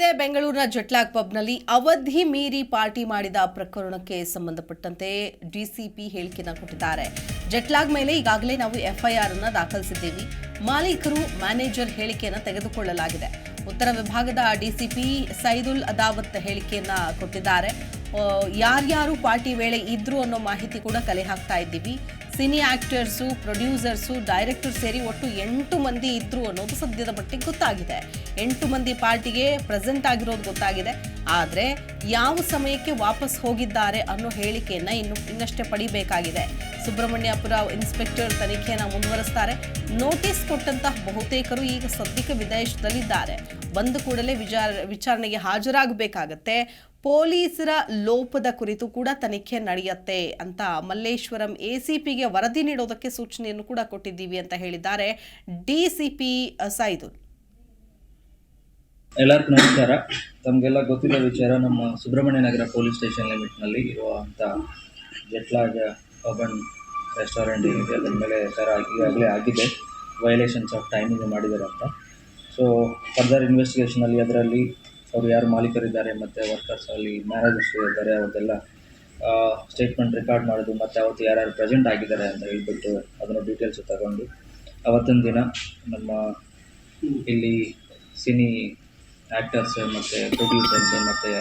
ಆಗಿದೆ ಬೆಂಗಳೂರಿನ ಜಟ್ಲಾಗ್ ಪಬ್ನಲ್ಲಿ ಅವಧಿ ಮೀರಿ ಪಾರ್ಟಿ ಮಾಡಿದ ಪ್ರಕರಣಕ್ಕೆ ಸಂಬಂಧಪಟ್ಟಂತೆ ಡಿಸಿಪಿ ಹೇಳಿಕೆಯನ್ನು ಕೊಟ್ಟಿದ್ದಾರೆ. ಜಟ್ಲಾಗ್ ಮೇಲೆ ಈಗಾಗಲೇ ನಾವು ಎಫ್ಐಆರ್ ಅನ್ನ ದಾಖಲಿಸಿದ್ದೀವಿ. ಮಾಲೀಕರು ಮ್ಯಾನೇಜರ್ ಹೇಳಿಕೆಯನ್ನು ತೆಗೆದುಕೊಳ್ಳಲಾಗಿದೆ. ಉತ್ತರ ವಿಭಾಗದ ಡಿಸಿಪಿ ಸೈದುಲ್ ಅದಾವತ್ ಹೇಳಿಕೆಯನ್ನ ಕೊಟ್ಟಿದ್ದಾರೆ. ಯಾರ್ಯಾರು ಪಾರ್ಟಿ ವೇಳೆ ಇದ್ರು ಅನ್ನೋ ಮಾಹಿತಿ ಕೂಡ ಕಲೆ ಹಾಕ್ತಾ ಇದ್ದೀವಿ. ಸಿನಿ ಆಕ್ಟರ್ಸು, ಪ್ರೊಡ್ಯೂಸರ್ಸು, ಡೈರೆಕ್ಟರ್ ಸೇರಿ ಒಟ್ಟು ಎಂಟು ಮಂದಿ ಇದ್ರು ಅನ್ನೋದು ಸದ್ಯದ ಮಟ್ಟಿಗೆ ಗೊತ್ತಾಗಿದೆ. ಎಂಟು ಮಂದಿ ಪಾರ್ಟಿಗೆ ಪ್ರೆಸೆಂಟ್ ಆಗಿರೋದು ಗೊತ್ತಾಗಿದೆ. ಆದರೆ ಯಾವ ಸಮಯಕ್ಕೆ ವಾಪಸ್ ಹೋಗಿದ್ದಾರೆ ಅನ್ನೋ ಹೇಳಿಕೆಯನ್ನು ಇನ್ನು ಇನ್ನಷ್ಟೇ ಪಡಿಬೇಕಾಗಿದೆ. ಸುಬ್ರಹ್ಮಣ್ಯಪುರ ಇನ್ಸ್ಪೆಕ್ಟರ್ ತನಿಖೆಯನ್ನು ಮುಂದುವರಿಸ್ತಾರೆ. ನೋಟಿಸ್ ಕೊಟ್ಟಂತಹ ಬಹುತೇಕರು ಈಗ ಸದ್ಯಕ್ಕೆ ವಿದೇಶದಲ್ಲಿದ್ದಾರೆ. ಬಂದ ಕೂಡಲೇ ವಿಚಾರ ವಿಚಾರಣೆಗೆ ಹಾಜರಾಗಬೇಕಾಗತ್ತೆ. ಪೊಲೀಸರ ಲೋಪದ ಕುರಿತು ಕೂಡ ತನಿಖೆ ನಡೆಯುತ್ತೆ ಅಂತ ಮಲ್ಲೇಶ್ವರಂ ಎಸಿಪಿಗೆ ವರದಿ ನೀಡೋದಕ್ಕೆ ಸೂಚನೆಯನ್ನು ಕೂಡ ಕೊಟ್ಟಿದ್ದೀವಿ ಅಂತ ಹೇಳಿದ್ದಾರೆ ಡಿಸಿಪಿ ಸೈದುಲ್. ಎಲ್ಲರಿಗೂ ನಮಸ್ಕಾರ. ತಮಗೆಲ್ಲ ಗೊತ್ತಿರೋ ವಿಚಾರ ನಮ್ಮ ಸುಬ್ರಹ್ಮಣ್ಯ ನಗರ ಪೊಲೀಸ್ ಸ್ಟೇಷನ್ ಲಿಮಿಟ್ನಲ್ಲಿ ಇರುವಂಥ ಇರುವಂತ ಪಬ್ ಅಂಡ್ ರೆಸ್ಟೋರೆಂಟ್ ಏನಿದೆ ಮೇಲೆ ಸರ್ ಈಗಾಗಲೇ ಆಗಿದೆ. ವೈಲೇಷನ್ಸ್ ಆಫ್ ಟೈಮಿಂಗ್ ಮಾಡಿದ್ದಾರೆ ಅಂತ. ಸೊ ಫರ್ದರ್ ಇನ್ವೆಸ್ಟಿಗೇಷನಲ್ಲಿ ಅದರಲ್ಲಿ ಅವರು ಯಾರು ಮಾಲೀಕರಿದ್ದಾರೆ, ಮತ್ತು ವರ್ಕರ್ಸ್ ಅಲ್ಲಿ ಮ್ಯಾನೇಜರ್ಸ್ ಇದ್ದಾರೆ, ಅವ್ರದ್ದೆಲ್ಲ ಸ್ಟೇಟ್ಮೆಂಟ್ ರೆಕಾರ್ಡ್ ಮಾಡೋದು, ಮತ್ತು ಅವತ್ತು ಯಾರ್ಯಾರು ಪ್ರೆಸೆಂಟ್ ಆಗಿದ್ದಾರೆ ಅಂತ ಹೇಳ್ಬಿಟ್ಟು ಅದನ್ನು ಡೀಟೇಲ್ಸ್ ತಗೊಂಡು ಅವತ್ತಿನ ದಿನ ನಮ್ಮ ಇಲ್ಲಿ ಸಿನಿ ಆ್ಯಕ್ಟರ್ಸ್ ಮತ್ತು ಪ್ರೊಡ್ಯೂಸರ್ಸ್ ಮತ್ತು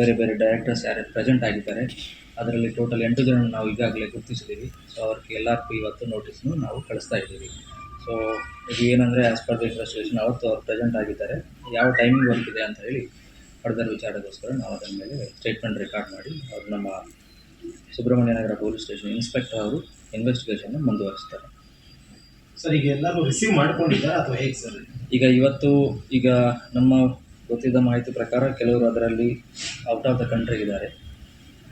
ಬೇರೆ ಬೇರೆ ಡೈರೆಕ್ಟರ್ಸ್ ಯಾರ್ಯಾರು ಪ್ರೆಸೆಂಟ್ ಆಗಿದ್ದಾರೆ, ಅದರಲ್ಲಿ ಟೋಟಲ್ ಎಂಟು ಜನ ನಾವು ಈಗಾಗಲೇ ಗುರುತಿಸಿದ್ದೀವಿ. ಸೊ ಅವ್ರಿಗೆ ಎಲ್ಲರಿಗೂ ಇವತ್ತು ನೋಟಿಸ್ನು ನಾವು ಕಳಿಸ್ತಾ ಇದ್ದೀವಿ. ಸೊ ಇದು ಏನಂದರೆ ಆಸ್ ಪರ್ ದಿ ಇನ್ವೆಸ್ಟಿಗೇಷನ್ ಅವತ್ತು ಅವ್ರು ಪ್ರೆಸೆಂಟ್ ಆಗಿದ್ದಾರೆ. ಯಾವ ಟೈಮಿಂಗ್ ಬರ್ತಿದೆ ಅಂತ ಹೇಳಿ ಫರ್ದರ್ ವಿಚಾರಕ್ಕೋಸ್ಕರ ನಾವು ಅದರ ಮೇಲೆ ಸ್ಟೇಟ್ಮೆಂಟ್ ರೆಕಾರ್ಡ್ ಮಾಡಿ ಅವ್ರು ನಮ್ಮ Subrahmanya Nagar police station inspector ಅವರು ಇನ್ವೆಸ್ಟಿಗೇಷನ್ ಮುಂದುವರಿಸ್ತಾರೆ. ಸರ್ ಈಗ ಎಲ್ಲರೂ ರಿಸೀವ್ ಮಾಡ್ಕೊಂಡಿದ್ದಾರೆ ಅಥವಾ ಹೇಗೆ ಸರ್ ಈಗ ಇವತ್ತು ಈಗ ನಮ್ಮ ಗೊತ್ತಿದ್ದ ಮಾಹಿತಿ ಪ್ರಕಾರ ಕೆಲವರು ಅದರಲ್ಲಿ ಔಟ್ ಆಫ್ ದ ಕಂಟ್ರಿ ಇದ್ದಾರೆ.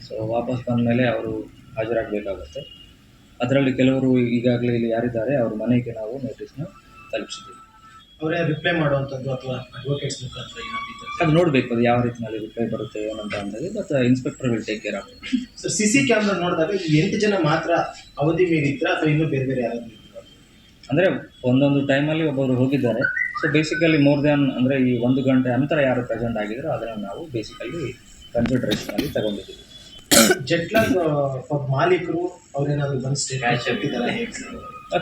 ಸೊ ವಾಪಸ್ ಬಂದ ಮೇಲೆ ಅವರು ಹಾಜರಾಗಬೇಕಾಗುತ್ತೆ. ಅದರಲ್ಲಿ ಕೆಲವರು ಈಗಾಗಲೇ ಇಲ್ಲಿ ಯಾರಿದ್ದಾರೆ ಅವ್ರ ಮನೆಗೆ ನಾವು ನೋಟಿಸ್ನ ತಲುಪಿಸಿದ್ದೀವಿ. ಅವರೇ ರಿಪ್ಲೈ ಮಾಡುವಂಥದ್ದು ಅಥವಾ ಅಡ್ವೊಕೇಟ್ಸ್ ಮುಖಾಂತರ ಏನಾದ್ರು ಅದು ನೋಡಬೇಕು ಅದು ಯಾವ ರೀತಿಯಲ್ಲಿ ರಿಪ್ಲೈ ಬರುತ್ತೆ ಏನಂತ ಅಂದಾಗ but inspector will take care of so C C camera ನೋಡಿದಾಗ ಎಂಟು ಜನ ಮಾತ್ರ ಅವಧಿ ಮೀರಿದ್ರ ಅಥವಾ ಇನ್ನೂ ಬೇರೆ ಬೇರೆ ಯಾರಾದರೂ? ಅಂದರೆ ಒಂದೊಂದು ಟೈಮಲ್ಲಿ ಒಬ್ಬರು ಹೋಗಿದ್ದಾರೆ. ಸೊ ಬೇಸಿಕಲಿ ಮೋರ್ ದ್ಯಾನ್ ಅಂದರೆ ಈ ಒಂದು ಗಂಟೆ ಅಂತರ ಯಾರು ಪ್ರೆಸೆಂಟ್ ಆಗಿದ್ರು ಅದನ್ನು ನಾವು ಬೇಸಿಕಲಿ ಕನ್ಸಿಡರೇಷನಲ್ಲಿ ತಗೊಂಡಿದ್ದೀವಿ. ಜಟ್ಲಾಗ್ ಫಾರ್ ಮಾಲೀಕರು ಅವ್ರೇನಾದ್ರು ಬಂದು ಸ್ಟೇಟ್ಮೆಂಟ್ ಕೊಟ್ಟಿದ್ದಾರೆ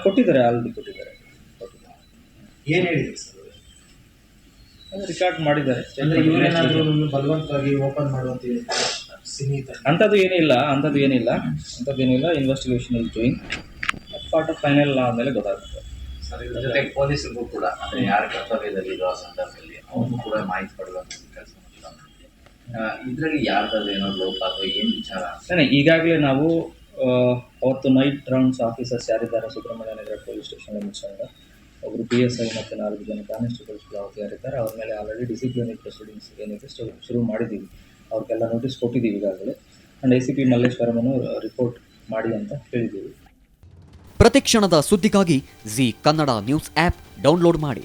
ಕೊಟ್ಟಿದ್ದಾರೆ ಆಲ್ರೆಡಿ ಕೊಟ್ಟಿದ್ದಾರೆ ಕೊಟ್ಟಿದ್ದಾರೆ. ಏನು ಹೇಳಿದ್ರು ಸರ್? ರೆಕಾರ್ಡ್ ರಿಕಾರ್ಡ್ ಮಾಡಿದ್ದಾರೆ. ಅಂದ್ರೆ ಇವರೇನಾದ್ರು ಬಲವಂತವಾಗಿ ಓಪನ್ ಮಾಡುವಂತ ತರ ಅಂಥದ್ದು ಏನಿಲ್ಲ ಅಂಥದ್ದು ಏನಿಲ್ಲ. ಅಂಥದ್ದು ಏನಿಲ್ಲ investigation is doing part of final ಆದಮೇಲೆ ಗೊತ್ತಾಗುತ್ತೆ. ಸರ್ ಇದ್ರ ಜೊತೆ ಪೊಲೀಸರಿಗೂ ಕೂಡ ಅಂದ್ರೆ ಯಾರ ಕರ್ತವ್ಯದಲ್ಲಿ ಇರೋ ಸಂದರ್ಭದಲ್ಲಿ ಅವ್ರಿಗೂ ಕೂಡ ಮಾಹಿತಿ ಕೊಡುವಂತ ಕೆಲಸ ಇದರಲ್ಲಿ ಯಾರ್ದಾದ್ರು ಏನೋ ಲೋಪ ಅಥವಾ ಏನು ವಿಚಾರ? ಸರಿ ಈಗಾಗಲೇ ನಾವು ಅವತ್ತು ನೈಟ್ ರೌಂಡ್ಸ್ ಆಫೀಸರ್ಸ್ ಯಾರಿದ್ದಾರೆ? ಸುಬ್ರಹ್ಮಣ್ಯ ನಗರ ಪೊಲೀಸ್ ಸ್ಟೇಷನ್ ಲಿಮಿಟ್ಸ್ನಿಂದ ಒಬ್ಬರು ಪಿ ಎಸ್ ಐ ಮತ್ತು ನಾಲ್ಕು ಜನ ಕಾನ್ಸ್ಟೇಬಲ್ಸ್ಗಳು ಅವತ್ತು ಯಾರಿದ್ದಾರೆ? ಅವ್ರ ಮೇಲೆ ಆಲ್ರೆಡಿ ಡಿಸಿಪ್ಲಿನರಿ ಪ್ರೊಸೀಡಿಂಗ್ಸ್ ಏನಿದೆ ಶುರು ಮಾಡಿದ್ದೀವಿ. ಅವ್ರಿಗೆಲ್ಲ ನೋಟಿಸ್ ಕೊಟ್ಟಿದ್ದೀವಿ ಈಗಾಗಲೇ. ಆ್ಯಂಡ್ ಎ ಸಿ ಪಿ ಮಲ್ಲೇಶ್ವರಮನ್ನು ರಿಪೋರ್ಟ್ ಮಾಡಿ ಅಂತ ಹೇಳಿದ್ದೀವಿ. ಪ್ರತಿಕ್ಷಣದ ಸುದ್ದಿಗಾಗಿ Zee Kannada news app download ಮಾಡಿ.